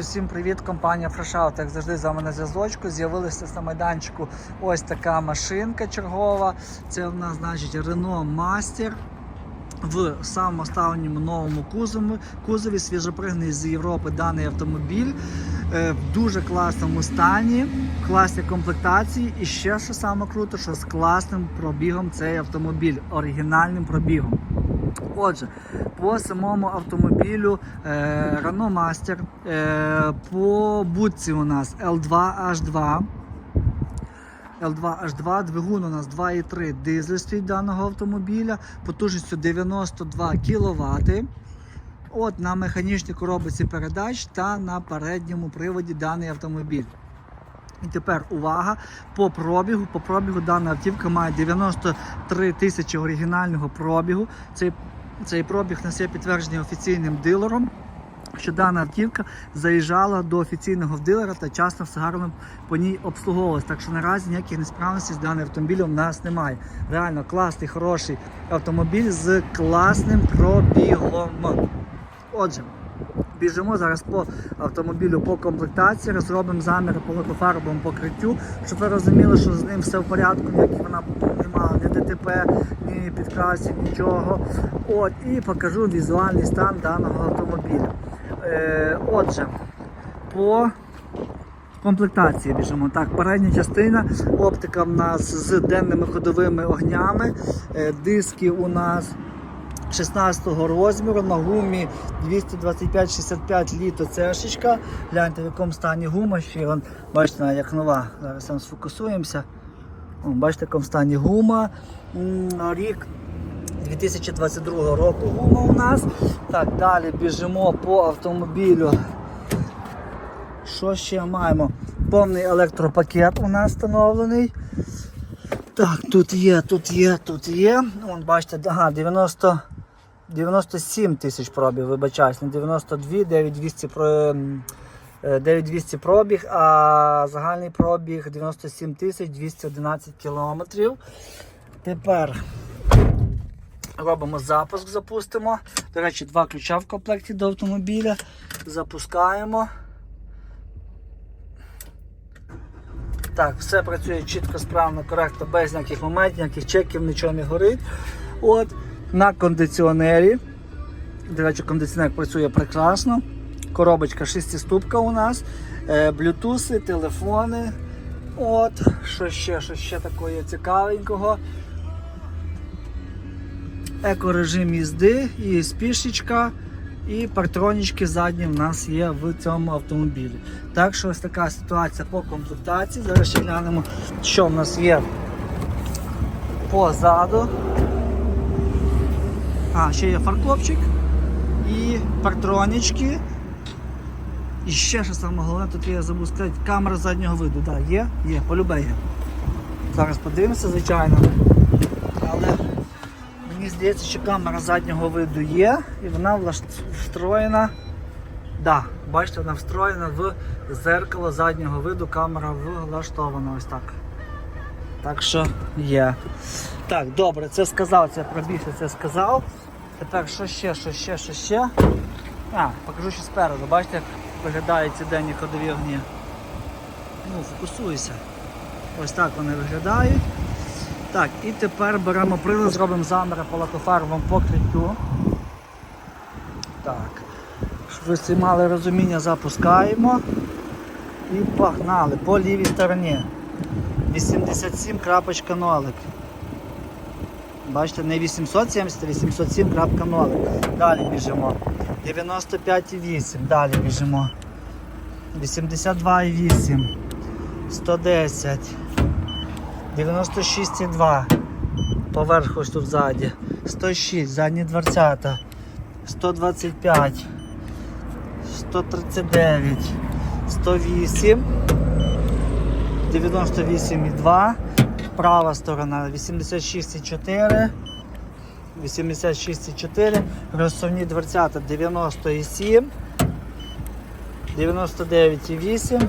Всім привіт, компанія Фрешаут. Як завжди з вами на зв'язочку. З'явилася на майданчику ось така машинка чергова. Це в нас значить Renault Master в самому останньому новому кузові, кузові свіжопригнаний з Європи даний автомобіль е, в дуже класному стані, класні комплектації. І ще що саме круто, що з класним пробігом цей автомобіль, оригінальним пробігом. Отже, по самому автомобілю е, Renault Master е, по будці у нас L2H2. L2H2, двигун у нас 2,3 дизель стоїть даного автомобіля, потужністю 92 кВт. От на механічній коробці передач та на передньому приводі даний автомобіль. І тепер увага по пробігу. По пробігу дана автівка має 93 тисячі оригінального пробігу. Цей, цей пробіг є підтверджений офіційним дилером. Що дана автівка заїжджала до офіційного дилера та часто все гарно по ній обслуговувалась. Так що наразі ніяких несправностей з даним автомобілем у нас немає. Реально класний, хороший автомобіль з класним пробігом. Отже, біжимо зараз по автомобілю по комплектації, розробимо заміри по лакофарбовому покриттю, щоб ви розуміли, що з ним все в порядку, ніяких вона не мала ні ДТП, ні підкрасів, нічого. От, і покажу візуальний стан даного автомобіля. Е, отже, по комплектації біжимо. Так, передня частина, оптика в нас з денними ходовими огнями, е, диски у нас 16 розміру на гумі 225-65 літо цешечка. Гляньте в якому стані гума ще. Бачите, як нова. Зараз сфокусуємося. Бачите, в якому стані гума. Рік 2022 року гума у нас. Так, далі біжимо по автомобілю. Що ще маємо? Повний електропакет у нас встановлений. Так, тут є, тут є, тут є. Вон, бачите, ага, 90, 97 тисяч пробіг, вибачаюсь, не 92, 9200 про. Ем, е, 9200 пробіг, а загальний пробіг 97 211 кілометрів. Тепер робимо запуск, запустимо. До речі, два ключа в комплекті до автомобіля. Запускаємо. Так, все працює чітко, справно, коректно, без ніяких моментів, ніяких чеків, нічого не горить. От, на кондиціонері. До речі, кондиціонер працює прекрасно. Коробочка шестиступка у нас, е, блютуси, телефони. От, що ще, що ще такого цікавенького. Екорежим їзди, і спішечка, і партронічки задні в нас є в цьому автомобілі. Так що ось така ситуація по комплектації. Зараз ще глянемо, що в нас є позаду. А, ще є фаркопчик і партронічки. І ще що саме головне, тут я забув сказати, камера заднього виду. Да, є? Є, полюбе. Зараз подивимося, звичайно. Але мені здається, що камера заднього виду є і вона встроєна. Да, бачите, вона встроєна в зеркало заднього виду, камера влаштована ось так. Так що є. Так, добре, це сказав, це пробігся, це сказав. Тепер що ще, що ще, що ще? А, покажу ще спереду. Бачите, виглядають ці денні ходові огні. Ну, фокусуйся. Ось так вони виглядають. Так, і тепер беремо прилад, зробимо заміри по лакофарбовому покриттю. Так. Щоб ви всі мали розуміння, запускаємо. І погнали по лівій стороні. 87.0. Бачите, не 870, а 807.0. Далі біжимо. 95,8. Далі біжимо. 82,8. 110. 96,2. Поверху ось тут ззаді. 106, задні дверцята. 125. 139. 108. 98,2. Права сторона 86,4. 86,4. Розсувні дверцята 90,7. 99,8.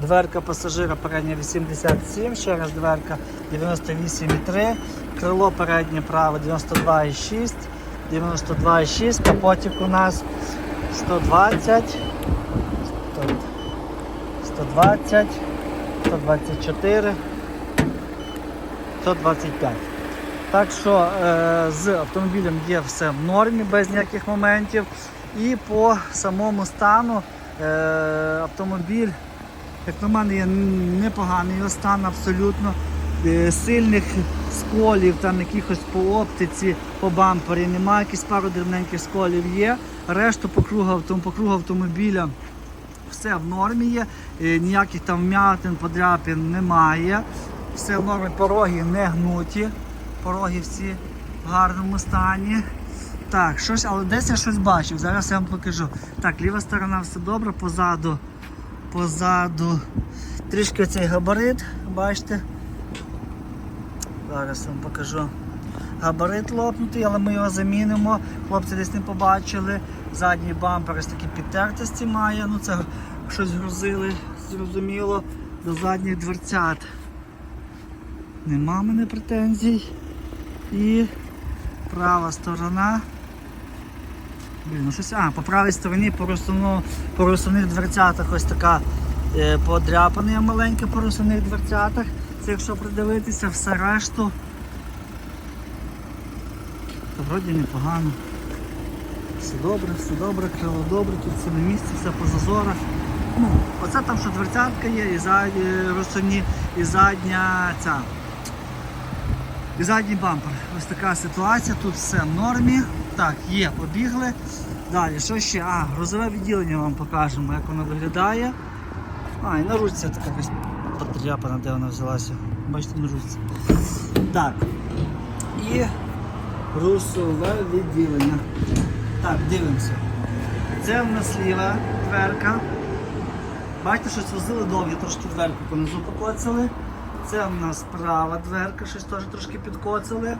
Дверка пасажира передня 87, ще раз дверка 98,3, крило переднє праве 92,6, 92,6, капотик у нас 120, 120, 124, 125. Так що е, з автомобілем є все в нормі, без ніяких моментів. І по самому стану е, автомобіль, як на мене, є непоганий його стан абсолютно. Е, сильних сколів, там якихось по оптиці, по бампері немає, якісь пару дрібненьких сколів є. Решту по кругу, по кругу автомобіля все в нормі є, ніяких там вмятин, подряпин немає. Все в нормі, пороги не гнуті, пороги всі в гарному стані. Так, щось, але десь я щось бачив, зараз я вам покажу. Так, ліва сторона все добре, позаду, позаду трішки цей габарит, бачите. Зараз вам покажу. Габарит лопнутий, але ми його замінимо. Хлопці десь не побачили. Задній бампер ось такі підтертості має. Ну це щось грузили, зрозуміло, до задніх дверцят. Нема мене претензій. І права сторона. Блін, ну щось. А, по правій стороні по розсувну- по розсувних дверцятах ось така е, подряпана маленька по розсувних дверцятах. Це якщо придивитися, все решту. То вроді непогано. Все добре, все добре, крило добре, тут все на місці, все по зазорах. Ну, оце там, що дверцятка є, і задні розсувні, і задня ця. І задній бампер. Ось така ситуація, тут все в нормі. Так, є, побігли. Далі, що ще? А, грузове відділення вам покажемо, як воно виглядає. А, і на ручці така якась потряпана, де вона взялася. Бачите, на ручці. Так. І грузове відділення. Так, дивимося. Це в нас ліва дверка. Бачите, щось возили довгі, трошки дверку понизу покоцали. Це в нас права дверка, щось теж трошки підкоцали.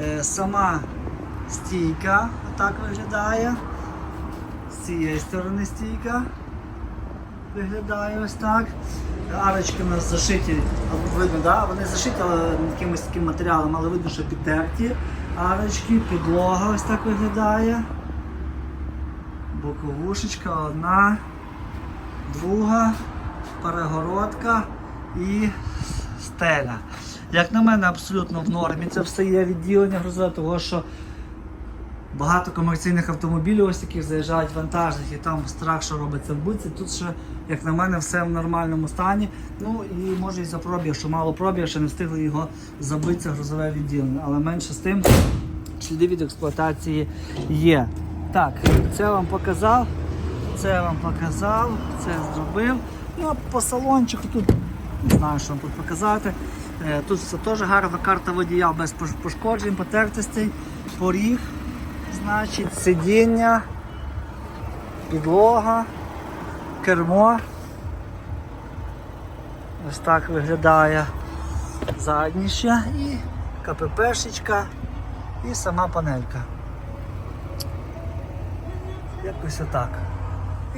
Е, сама стійка отак виглядає. З цієї сторони стійка виглядає ось так. Арочки у нас зашиті, видно, да? вони зашиті якимось таким матеріалом, але видно, що підтерті. Арочки, підлога ось так виглядає. Боковушечка одна, друга, перегородка і стеля. Як на мене, абсолютно в нормі. Це все є відділення грузове, того що багато комерційних автомобілів ось таких заїжджають вантажних і там страх, що робиться в буці. Тут ще, як на мене, все в нормальному стані. Ну і може і за пробіг, що мало пробіг, що не встигли його забити це грузове відділення. Але менше з тим сліди від експлуатації є. Так, це вам показав, це вам показав, це зробив. Ну а по салончику тут не знаю, що вам тут показати. Е, Тут все теж гарна карта водія без пошкоджень, потертостей, поріг, значить, сидіння, підлога, кермо. Ось так виглядає задніше і КППшечка і сама панелька. Якось отак.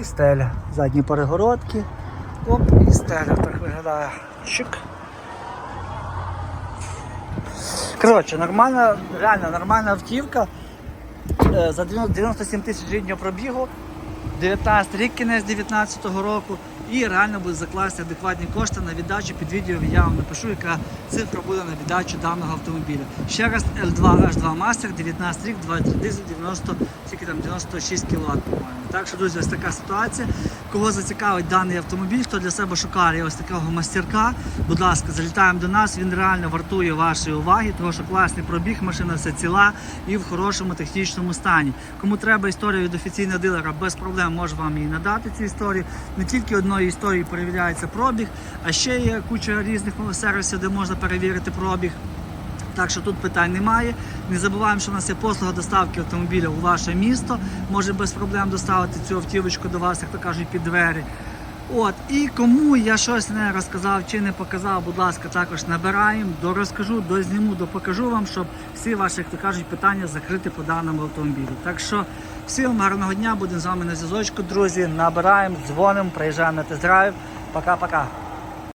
І стеля. Задні перегородки. Оп, і стеля так виглядає. Чик. Коротше, нормальна, реально нормальна автівка. Е, За 97 тисяч ріднього пробігу. 19 рік кінець 19-го року. І реально буде закласти адекватні кошти на віддачу під відео. Я вам напишу, яка цифра буде на віддачу даного автомобіля. Ще раз L2 H2 Master, 19 рік, 2,3 дизель, 90, скільки там, 96 кВт, по-моєму. Так що, друзі, ось така ситуація. Кого зацікавить даний автомобіль, хто для себе шукає ось такого мастерка, будь ласка, залітаємо до нас. Він реально вартує вашої уваги, тому що класний пробіг, машина все ціла і в хорошому технічному стані. Кому треба історія від офіційного дилера, без проблем можу вам її надати. Цю історію. Не тільки одної історії перевіряється пробіг, а ще є куча різних сервісів, де можна перевірити пробіг. Так що тут питань немає. Не забуваємо, що у нас є послуга доставки автомобіля у ваше місто. Може без проблем доставити цю автівочку до вас, як то кажуть, під двері. От, і кому я щось не розказав чи не показав, будь ласка, також набираємо, дорозкажу, дозніму, допокажу вам, щоб всі ваші, як то кажуть, питання закрити по даному автомобілю. Так що всім гарного дня, будемо з вами на зв'язочку, друзі. Набираємо, дзвонимо, приїжджаємо на тест-драйв. Пока-пока.